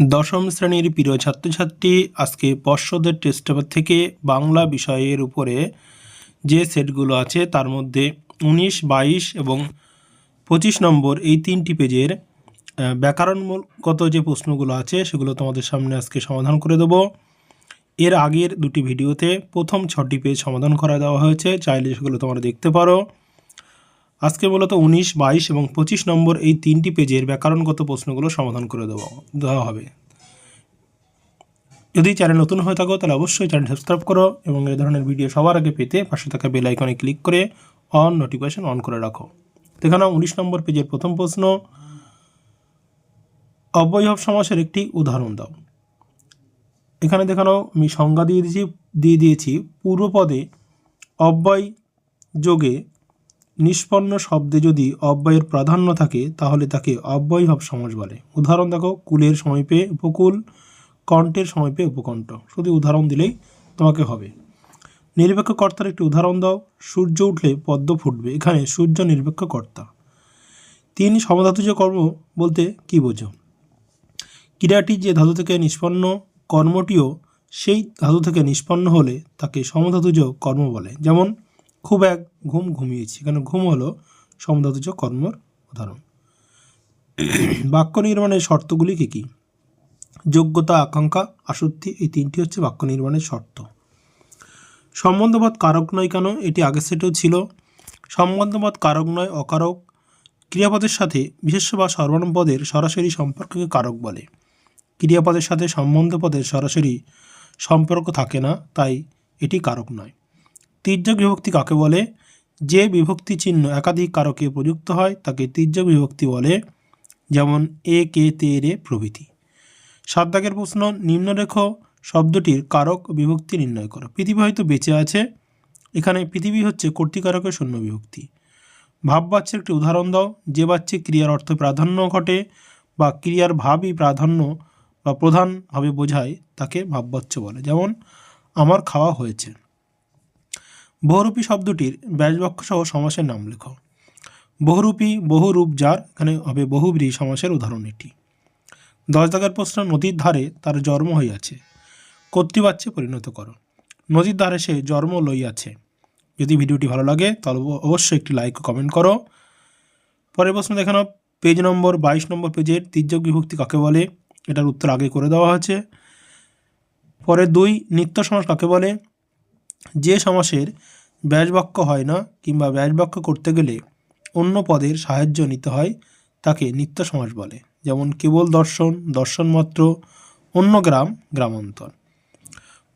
দশম শ্রেণির প্রিয় ছাত্রছাত্রী, আজকে পর্ষদের টেস্ট পেপার থেকে বাংলা বিষয়ের উপরে যে সেটগুলো আছে তার মধ্যে উনিশ, বাইশ এবং পঁচিশ নম্বর এই তিনটি পেজের ব্যাকরণগত যে প্রশ্নগুলো আছে সেগুলো তোমাদের সামনে আজকে সমাধান করে দেবো। এর আগের দুটি ভিডিওতে প্রথম ছটি পেজ সমাধান করা দেওয়া হয়েছে, চাইলে সেগুলো তোমরা দেখতে পারো। আজকে মূলত উনিশ, বাইশ এবং পঁচিশ নম্বর এই তিনটি পেজের ব্যাকরণগত প্রশ্নগুলো সমাধান করে দেওয়া দেওয়া হবে। যদি চ্যানেল নতুন হয়ে থাকো, তাহলে অবশ্যই চ্যানেল সাবস্ক্রাইব করো এবং এই ধরনের ভিডিও সবার আগে পেতে পাশে থাকা বেল আইকনে ক্লিক করে অন নোটিফিকেশন অন করে রাখো। দেখে নাও উনিশ নম্বর পেজের প্রথম প্রশ্ন। অব্যয়ভাব সমাসের একটি উদাহরণ দাও। এখানে দেখানো আমি সংজ্ঞা দিয়ে দিয়েছি দিয়ে দিয়েছি, পূর্বপদে অব্যয় যোগে নিষ্পন্ন শব্দে যদি অব্যয়ের প্রাধান্য থাকে, তাহলে তাকে অব্যয়ভাব সমাস বলে। উদাহরণ দেখো, কুলের সমীপে উপকূল, কণ্ঠের সমীপে উপকণ্ঠ। শুধু উদাহরণ দিলেই তোমাকে হবে। নিরপেক্ষ কর্তার একটি উদাহরণ দাও, সূর্য উঠলে পদ্ম ফুটবে। এখানে সূর্য নিরপেক্ষ কর্তা তিন সমধাতুজ কর্ম বলতে কি বোঝো? ক্রিয়াটি যে ধাতু থেকে নিষ্পন্ন কর্মটিও, সেই ধাতু থেকে নিষ্পন্ন হলে তাকে সমধাতুজ কর্ম বলে। যেমন খুব এক ঘুম ঘুমিয়েছি। এখানে ঘুম হলো সমধাতুজ কর্মর উদাহরণ। বাক্য নির্মাণের শর্তগুলি কী কী? যোগ্যতা, আকাঙ্ক্ষা, আসক্তি, এই তিনটি হচ্ছে বাক্য নির্মাণের শর্ত। সম্বন্ধবাদ কারক নয় কেন? এটি আগের সেটেও ছিল। সম্বন্ধবাদ কারক নয়, অকারক। ক্রিয়াপদের সাথে বিশেষ বা সর্বনাম পদের সরাসরি সম্পর্ককে কারক বলে। ক্রিয়াপদের সাথে সম্বন্ধ পদের সরাসরি সম্পর্ক থাকে না, তাই এটি কারক নয়। তির্যক বিভক্তি কাকে বলে? যে বিভক্তি চিহ্ন একাধিক কারকে প্রযুক্ত হয়, তাকে তির্যক বিভক্তি বলে, যেমন এ, কে, তে, রে, প্রভৃতি। সাত দাগের প্রশ্ন, নিম্নরেখ শব্দটির কারক বিভক্তি নির্ণয় করো। পৃথিবী হয়তো বেঁচে আছে, এখানে পৃথিবী হচ্ছে কর্তৃকারকের শূন্য বিভক্তি। ভাব বাচ্যের একটি উদাহরণ দাও। যে বাচ্চে ক্রিয়ার অর্থ প্রাধান্য ঘটে বা ক্রিয়ার ভাবই প্রাধান্য বা প্রধানভাবে বোঝায়, তাকে ভাববাচ্য বলে। যেমন, আমার খাওয়া হয়েছে। বহুরূপী শব্দটির ব্যাসবাক্য সহ সমাসের নাম লেখো। বহুরূপী, বহুরূপ যার, এখানে হবে বহুব্রী সমাসের উদাহরণ এটি। দশ দাগের প্রশ্ন, নদীর ধারে তার জন্ম হইয়াছে। কর্তৃবাচ্যে পরিণত করো। নদীর ধারে সে জন্ম লইয়াছে। যদি ভিডিওটি ভালো লাগে, তাহলে অবশ্যই একটি লাইক ও কমেন্ট করো। পরের প্রশ্ন দেখানো পেজ নম্বর বাইশ নম্বর পেজের তির্যক বিভক্তি কাকে বলে? এটার উত্তর আগে করে দেওয়া হয়েছে। পরে দুই, নিত্য সমাস কাকে বলে? যে সমাসের ব্যাসবাক্য হয় না কিংবা ব্যাসবাক্য করতে গেলে অন্য পদের সাহায্য নিতে হয়, তাকে নিত্য সমাস বলে। যেমন কেবল দর্শন দর্শনমাত্র অন্য গ্রাম, গ্রামান্তর।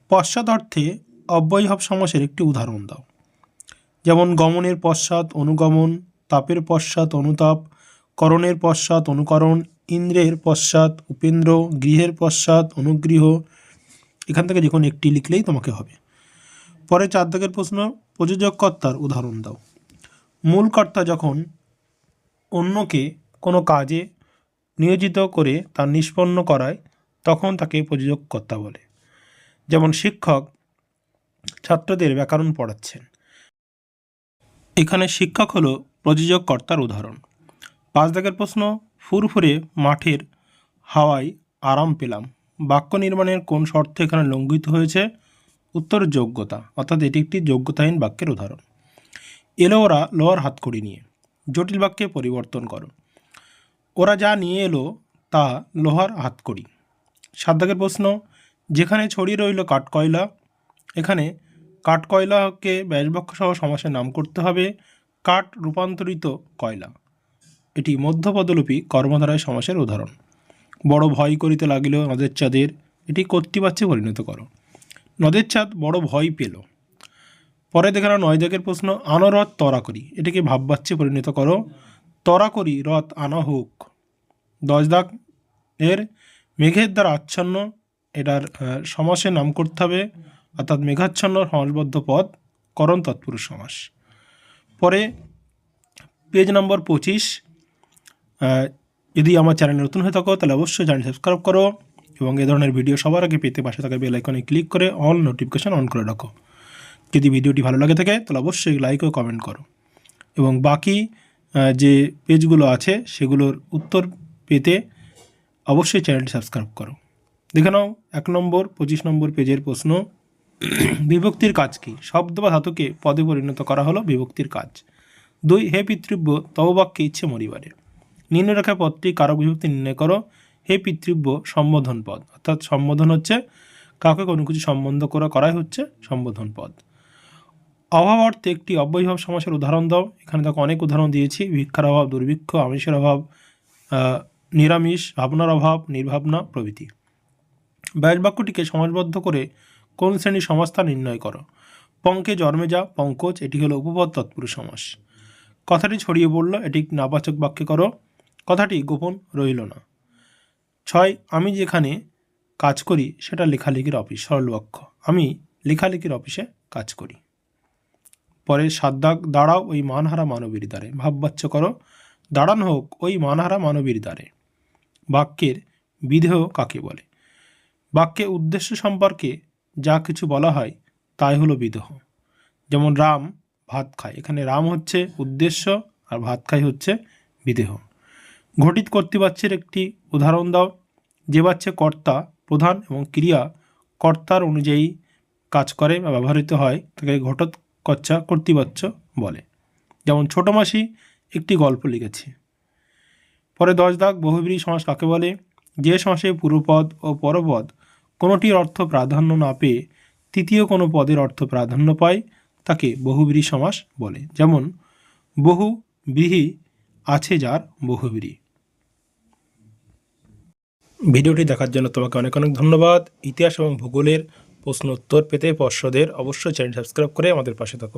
পশ্চাৎ অর্থে অব্যয়ভাব সমাসের একটি উদাহরণ দাও। যেমন গমনের পশ্চাৎ অনুগমন, তাপের পশ্চাৎ অনুতাপ, করণের পশ্চাৎ অনুকরণ, ইন্দ্রের পশ্চাৎ উপেন্দ্র, গৃহের পশ্চাৎ অনুগৃহ। এখান থেকে যে কোনো একটি লিখলেই তোমাকে হবে। পরে চার দাগের প্রশ্ন, প্রযোজক কর্তার উদাহরণ দাও। মূল কর্তা যখন অন্যকে কোনো কাজে নিয়োজিত করে তা নিষ্পন্ন করায়, তখন তাকে প্রযোজক কর্তা বলে। যেমন শিক্ষক ছাত্রদের ব্যাকরণ পড়াচ্ছেন। এখানে শিক্ষক হলো প্রযোজক কর্তার উদাহরণ। পাঁচ দাগের প্রশ্ন, ফুরফুরে মাঠের হাওয়ায় আরাম পেলাম। বাক্য নির্মাণের কোন শর্ত এখানে লঙ্ঘিত হয়েছে? উত্তর যোগ্যতা, অর্থাৎ এটি একটি যোগ্যতাহীন বাক্যের উদাহরণ। এলো ওরা লোহার হাতকড়ি নিয়ে। জটিল বাক্যে পরিবর্তন করো। ওরা যা নিয়ে এলো তা লোহার হাতকড়ি। সাত দাগের প্রশ্ন, যেখানে ছড়িয়ে রইল কাঠকয়লা, এখানে কাঠকয়লাকে সহ সমাসের নাম করতে হবে কাঠ রূপান্তরিত কয়লা। এটি মধ্যপদলোপী কর্মধারায় সমাসের উদাহরণ। বড় ভয় করিতে লাগিল আমাদের চাঁদের। এটি কর্তৃবাচ্যে পরিণত করো। নদের চাঁদ বড় ভয় পেল। পরে দেখানো নয় দাগের প্রশ্ন, আনো রথ, তরা করি? এটাকে ভাববাচ্যে পরিণত করো, তরা করি, রথ আনা হোক। দশ দাগ এর মেঘের দ্বারা আচ্ছন্ন, এটার সমাসে নাম করতে হবে, অর্থাৎ মেঘাচ্ছন্ন সমাসবদ্ধ পদ করণ তৎপুরুষ সমাস। পরে পেজ নম্বর পঁচিশ যদি আমার চ্যানেল নতুন হয়ে থাকো, তাহলে অবশ্যই চ্যানেল সাবস্ক্রাইব করো। এবং এ ধরনের ভিডিও সবার আগে পেতে পাশে থাকা বেল আইকনে ক্লিক করে অল নোটিফিকেশন অন করে রাখো। যদি ভিডিওটি ভালো লাগে থাকে, তাহলে অবশ্যই লাইক ও কমেন্ট করো। এবং বাকি যে পেজগুলো আছে, সেগুলোর উত্তর পেতে অবশ্যই চ্যানেলটি সাবস্ক্রাইব করো। দেখে নাও, এক নম্বর, পঁচিশ নম্বর পেজের প্রশ্ন। বিভক্তির কাজ কি? শব্দ বা ধাতুকে পদে পরিণত করা হলো বিভক্তির কাজ। দুই, হে পিতৃব্য, তব বাক্যে ইচ্ছে মরিবারে। নিম্নরেখা পদটি কারক বিভক্তি নির্ণয় করো। হে পিতৃব্য, সম্বোধন পদ। অর্থাৎ সম্বোধন হচ্ছে কাউকে কোনো কিছু সম্বন্ধ করা, করাই হচ্ছে সম্বোধন পদ। অভাব অর্থে একটি অব্যয়ভাব সমাসের উদাহরণ দাও। এখানে দেখো অনেক উদাহরণ দিয়েছি। ভিক্ষার অভাব, দুর্ভিক্ষ, আমিষের অভাব নিরামিষ, ভাবনার অভাব, নির্ভাবনা প্রভৃতি। ব্যাস বাক্যটিকে সমাজবদ্ধ করে কোন শ্রেণির সমাজতা নির্ণয় করো? পঙ্কে জন্মে যা পঙ্কজ, এটি হলো উপপদ তৎপুরুষ সমাস। কথাটি ছড়িয়ে পড়ল, এটি নাবাচক বাক্যে করো। কথাটি গোপন রইল না। ছয়, আমি যেখানে কাজ করি সেটা লেখালেখির অফিস, সরল বাক্য। আমি লেখালেখির অফিসে কাজ করি। পরে সাত দাগ, দাঁড়াও ওই মানহারা মানবীর দ্বারে। ভাববাচ্য করো, দাঁড়ান হোক ওই মানহারা মানবীর দ্বারে। বাক্যের বিধেয় কাকে বলে? বাক্যে উদ্দেশ্য সম্পর্কে যা কিছু বলা হয় তাই হলো বিদেহ যেমন রাম ভাত খায়, এখানে রাম হচ্ছে উদ্দেশ্য আর ভাত খাই হচ্ছে বিদেহ ঘটিত কর্তৃবাচ্যের একটি উদাহরণ দাও, যে বাচ্চে কর্তা প্রধান এবং ক্রিয়া কর্তার অনুযায়ী কাজ করে বা ব্যবহৃত হয়, তাকে ঘটোৎ কচ্চা বলে। যেমন, ছোট মাসি, একটি গল্প লিখেছে। পরে দশ দাগ বহুব্রী সমাস কাকে বলে? যে সমাসে পূর্বপদ ও পরপদ কোনোটির অর্থ প্রাধান্য না পেয়ে তৃতীয় কোনো পদের অর্থ প্রাধান্য পায়, তাকে বহুব্রী সমাস বলে। যেমন, বহু ব্রীহি আছে যার বহুব্রী। ভিডিওটি দেখার জন্য তোমাকে অনেক অনেক ধন্যবাদ। ইতিহাস এবং ভূগোলের প্রশ্ন উত্তর পেতে পর্ষদের অবশ্যই চ্যানেল সাবস্ক্রাইব করে আমাদের পাশে থাকো।